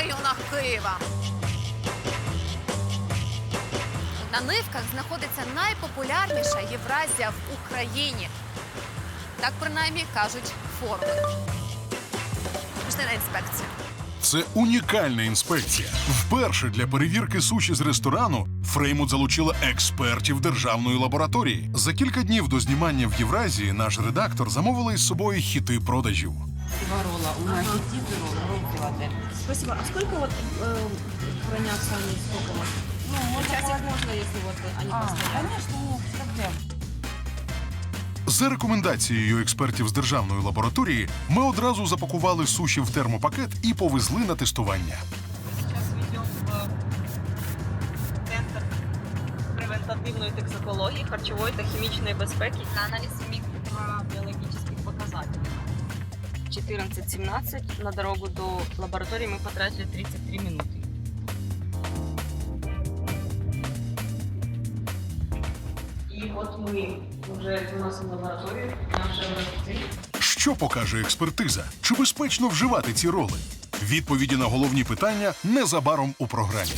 районах Києва. На нивках знаходиться найпопулярніша Євразія в Україні. Так принаймні кажуть форми. Пішли на. Це унікальна інспекція. Вперше для перевірки суші з ресторану Фреймут залучила експертів державної лабораторії. За кілька днів до знімання в Євразії наш редактор замовила із собою хіти продажів. Два ролла. У ролл, ролл Филадельфия. Спасибо. А сколько вот э, хранятся они? Сколько вот? Ну, можно можно, если вот они А, постоят? конечно, нет проблем. За рекомендацією експертів з державної лабораторії, ми одразу запакували суші в термопакет і повезли на тестування. Сейчас ведем в центр превентативної токсикології, харчової та хімічної безпеки на аналіз мікробіологічних 14-17 на дорогу до лабораторії ми потратили 33 минути. І от ми вже виносимо лабораторію, наші образці. Що покаже експертиза? Чи безпечно вживати ці роли? Відповіді на головні питання незабаром у програмі.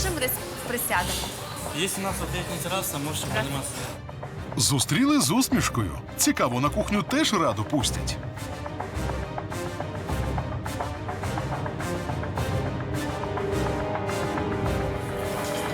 Можемо присядемо? Есть у нас вот летняя терраса, можете. Зустріли з усмішкою. Цікаво, на кухню теж раду пустять.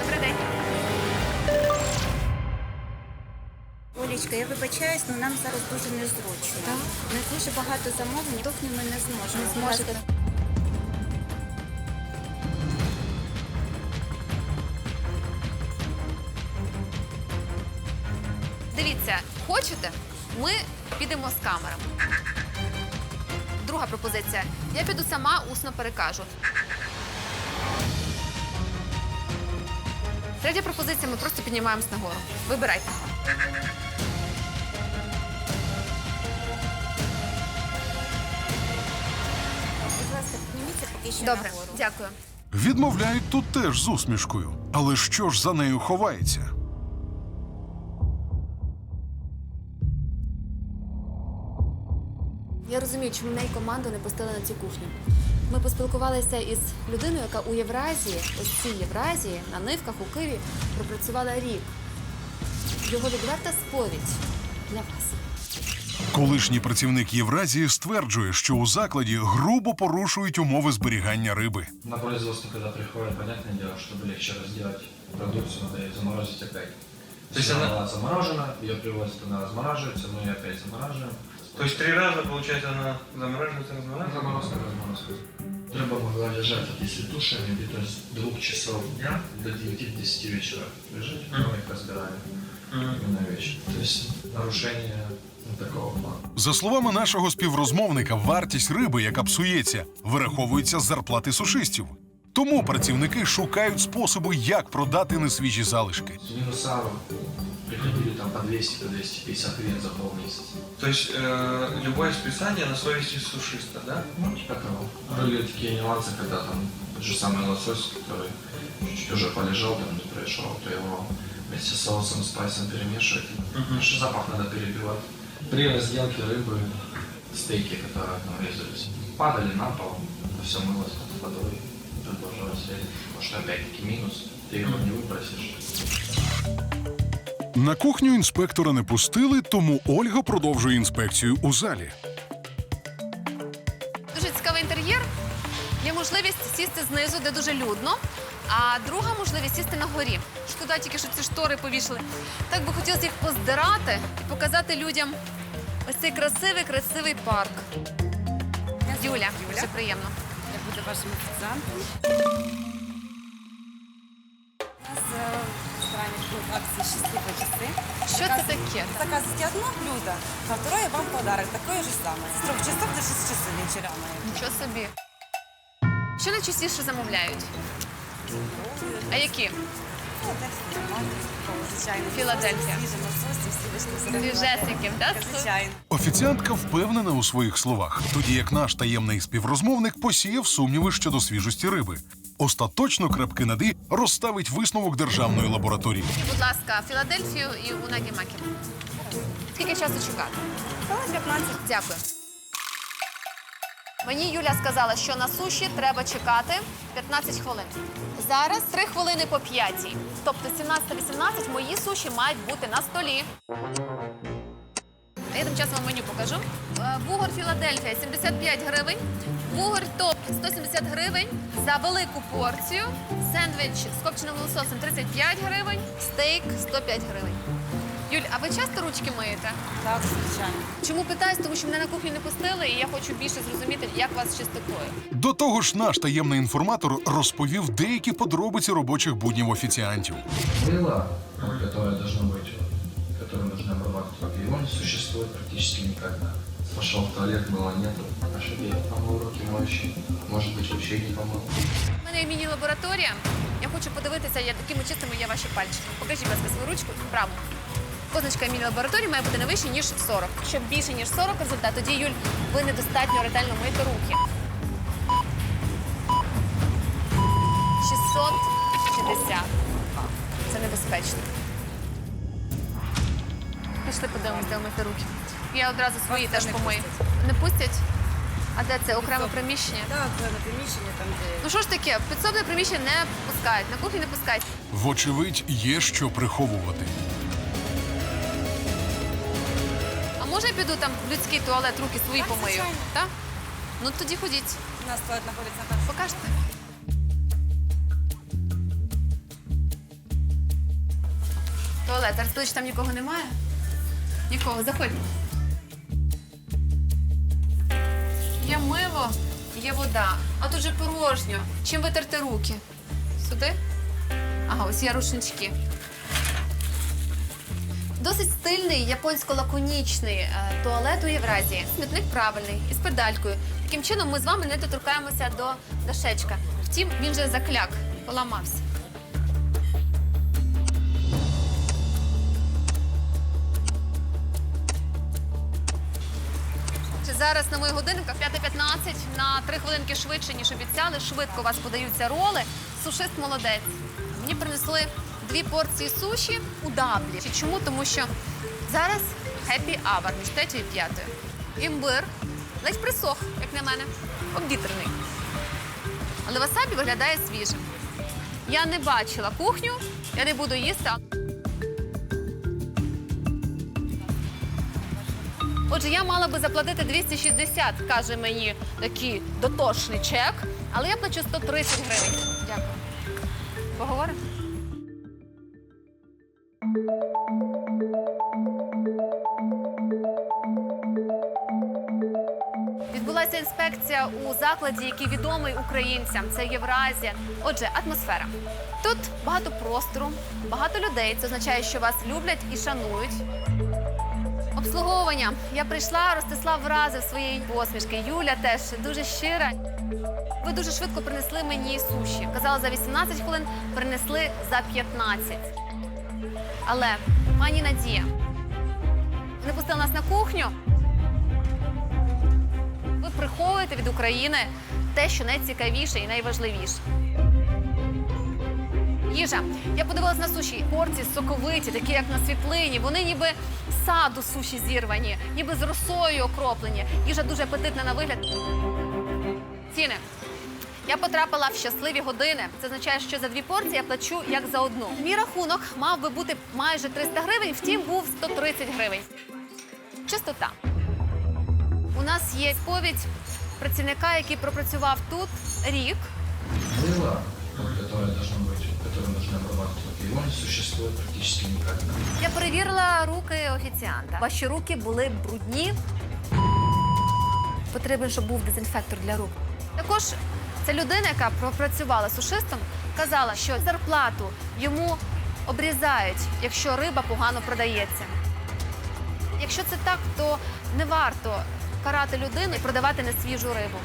Добрий день. Олічка, я вибачаюсь, але нам зараз дуже незручно. У нас дуже багато замовлень, кухню ми не зможемо. Не зможете. Підемо з камерами. Друга пропозиція. Я піду сама, усно перекажу. Третя пропозиція, ми просто піднімаємось нагору. Вибирайте. Будь ласка, підніміться поки що Добре, нагору. дякую. Відмовляють тут теж з усмішкою. Але що ж за нею ховається? Я розумію, чому неї команду не пустили на цю кухню. Ми поспілкувалися із людиною, яка у Євразії, ось цій Євразії, на нивках у Києві, пропрацювала рік. Його відверта сповідь для вас. Колишній працівник Євразії стверджує, що у закладі грубо порушують умови зберігання риби. На производство, когда приходит, понятное дело, чтобы легче разделать продукцию, надо ее заморозить опять. То есть она была заморожена, ее привозят, она размораживается, мы ее опять замораживаем. То есть три раза, получается, она замораживается, размораживается? Заморозка, разморозка. Рыба могла лежать, если тушами, где-то с двух часов дня до 9-10 вечера лежит, Мгм. мы их разбираем именно вечер. То есть нарушение ну, такого плана. За словами нашого співрозмовника, вартість риби, яка псується, вираховується з зарплати сушистів. Тому працівники шукають способи, як продати несвіжі залишки. Минуса приходили там по 200 по 250 гривен за полмесяца. То есть э, любое списание на совести сушиста, да? Ну, типа того. Были такие нюансы, когда там тот же самый лосось, который чуть-чуть уже полежал, там не пришел, то его вместе с соусом, спайсом перемешивать. Что запах надо перебивать. При разделке рыбы стейки, которые там резались, падали на пол, все мылось под водой, продолжалось резать. Потому что опять-таки минус, ты его не выбросишь. На кухню інспектора не пустили, тому Ольга продовжує інспекцію у залі. Дуже цікавий інтер'єр. Є можливість сісти знизу, де дуже людно. А друга можливість сісти на горі. Шкода тільки, що ці штори повішали. Так би хотілося їх поздирати і показати людям ось цей красивий, красивий парк. Юля, Юля. дуже приємно. Я буду вашим официантом У нас э, в ресторане будут акции «Счастливые часы». Що це таке? Заказывайте одно блюдо, а второе вам подарок, такое же самое. С трех часов до 6 часов вечера. Нічого собі. Що найчастіше замовляють? А які? Філадельфія, нормально, звичайно. Філадельфія. Свіже лосось, всі вийшли Свіжесеньким, так? Звичайно. Офіціантка впевнена у своїх словах, тоді як наш таємний співрозмовник посіяв сумніви щодо свіжості риби. Остаточно крапки над «і» розставить висновок державної лабораторії. Будь ласка, Філадельфію і унагі макі. Скільки часу чекати? 15. Дякую. Мені Юля сказала, що на суші треба чекати 15 хвилин. Зараз 3 хвилини по 5. Тобто 17-18 мої суші мають бути на столі. А Я тим часом вам меню покажу. Е, Вугор Філадельфія 75 гривень. Вугор топ 170 гривень за велику порцію. Сендвіч з копченим лососем 35 гривень, стейк 105 гривень. Юль, а ви часто ручки миєте? Так, звичайно. Чому питаюсь? Тому що мене на кухню не пустили, і я хочу більше зрозуміти, як вас з чистотою. До того ж, наш таємний інформатор розповів деякі подробиці робочих буднів офіціантів. Вот, которое должно быть, которое нужно обрабатывать руки, его не существует практически никогда. Пошел в туалет, мыла нету. А чтобы я помыл руки моющие, может быть, вообще не помыл. У мене є міні-лабораторія. Я хочу подивитися, як якими чистими є ваші пальчики. Покажіть, будь ласка, свою ручку праву. Позначка міні-лабораторії має бути не вище, ніж 40. Якщо більше, ніж 40 результат, тоді, Юль, ви недостатньо ретельно миєте руки. 660. Це небезпечно. Пішли подивимось, де руки. Я одразу свої теж помию. Не пустять? А де це? Окреме приміщення? Так, на приміщення, там, де Ну що ж таке, підсобне приміщення не пускають, на кухні не пускають. Вочевидь, є що приховувати. А може я піду там в людський туалет, руки свої Так, помию? звичайно. Так? Ну тоді ходіть, у нас туалет знаходиться на покажете. Туалет, зараз там нікого немає. Нікого, заходь. Є мило, є вода, а тут же порожньо. Чим витерти руки? Сюди? Ага, ось є рушнички. Досить стильний японсько-лаконічний е, туалет у Євразії. Смітник правильний із педалькою. Таким чином ми з вами не доторкаємося до дашечка. Втім, він же закляк, поламався. Зараз на моїх годинниках 5.15, на 3 хвилинки швидше, ніж обіцяли. Швидко у вас подаються роли. Сушист молодець. Мені принесли дві порції суші у даблі. Чому? Тому що зараз хеппі авер між третьою і п'ятою. Імбир ледь присох, як на мене, обвітрений. Але васабі виглядає свіжим. Я не бачила кухню, я не буду їсти. Отже, я мала би заплатити 260, каже мені такий дотошний чек, але я плачу 130 гривень. Дякую. Поговоримо? Відбулася інспекція у закладі, який відомий українцям. Це Євразія. Отже, атмосфера. Тут багато простору, багато людей. Це означає, що вас люблять і шанують. Обслуговування. Я прийшла, Ростислав вразив своєї посмішки. Юля теж дуже щира. Ви дуже швидко принесли мені суші. Казали за 18 хвилин, принесли за 15. Але, пані Надія, не пустили нас на кухню. Ви приховуєте від України те, що найцікавіше і найважливіше. Їжа. Я подивилась на суші. Порції соковиті, такі як на світлині. Вони ніби саду суші зірвані, ніби з росою окроплені. Їжа дуже апетитна на вигляд. Ціни. Я потрапила в щасливі години. Це означає, що за дві порції я плачу як за одну. Мій рахунок мав би бути майже 300 гривень, втім був 130 гривень. Чистота. У нас є сповідь працівника, який пропрацював тут рік. Вот, которое должно быть, которое нужно обрабатывать не существует практически никогда. Я перевірила руки офіціанта. Ваші руки були брудні. Потрібен, щоб був дезінфектор для рук. Також ця людина, яка пропрацювала сушистом, казала, що зарплату йому обрізають, якщо риба погано продається. Якщо це так, то не варто карати людину і продавати несвіжу рибу.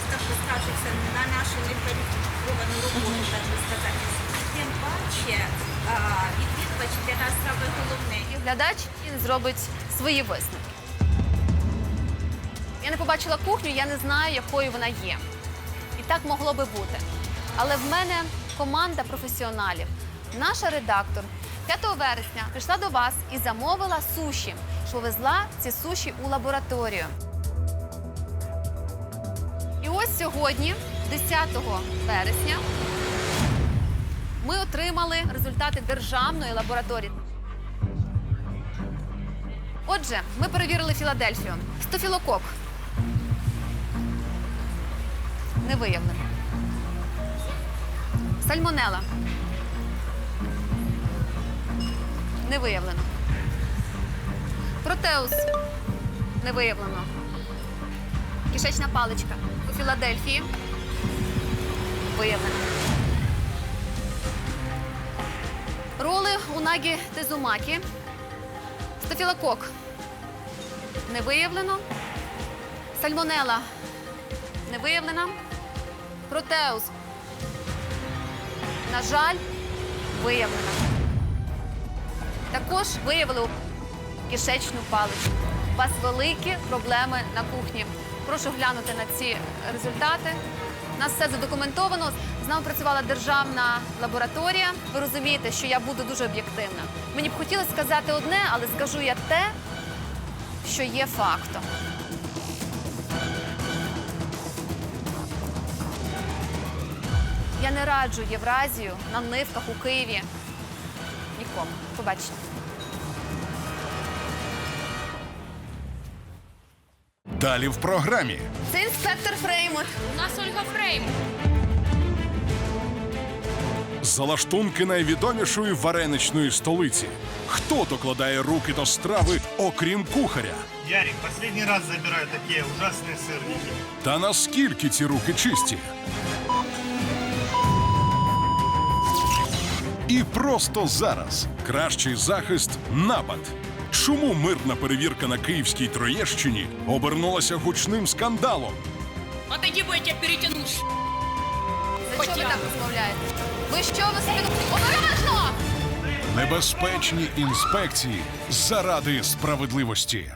Щось так би на нашу некваліфіковану роботу, так би сказати. Тим паче відвідувач для нас саме головне. І глядач він зробить свої висновки. Я не побачила кухню, я не знаю, якою вона є. І так могло би бути. Але в мене команда професіоналів. Наша редактор 5 вересня прийшла до вас і замовила суші, що везла ці суші у лабораторію. Ось сьогодні, 10 вересня, ми отримали результати державної лабораторії. Отже, ми перевірили Філадельфію. Стофілокок. Не виявлено. Сальмонела. Не виявлено. Протеус. Не виявлено. Кишечна паличка. У Філадельфії. Виявлено. Роли у Нагі Тезумакі. Стафілокок. Не виявлено. Сальмонела. Не виявлена. Протеус. На жаль, виявлена. Також виявили кишечну паличку. У вас великі проблеми на кухні. Прошу глянути на ці результати. У нас все задокументовано. З нами працювала державна лабораторія. Ви розумієте, що я буду дуже об'єктивна. Мені б хотілося сказати одне, але скажу я те, що є фактом. Я не раджу Євразію на нивках у Києві. Нікому. Побачення. Далі в програмі. Це інспектор Фреймут. У нас Ольга Фрейм. Залаштунки найвідомішої вареничної столиці. Хто докладає руки до страви, окрім кухаря? Ярик, последний раз забираю такие ужасные сырники. Та наскільки ці руки чисті? І просто зараз кращий захист напад. Чому мирна перевірка на київській Троєщині обернулася гучним скандалом? Отойди, бо я тебе перетяну. За що ви так розмовляєте? Ви що ви собі обережно? Небезпечні інспекції заради справедливості.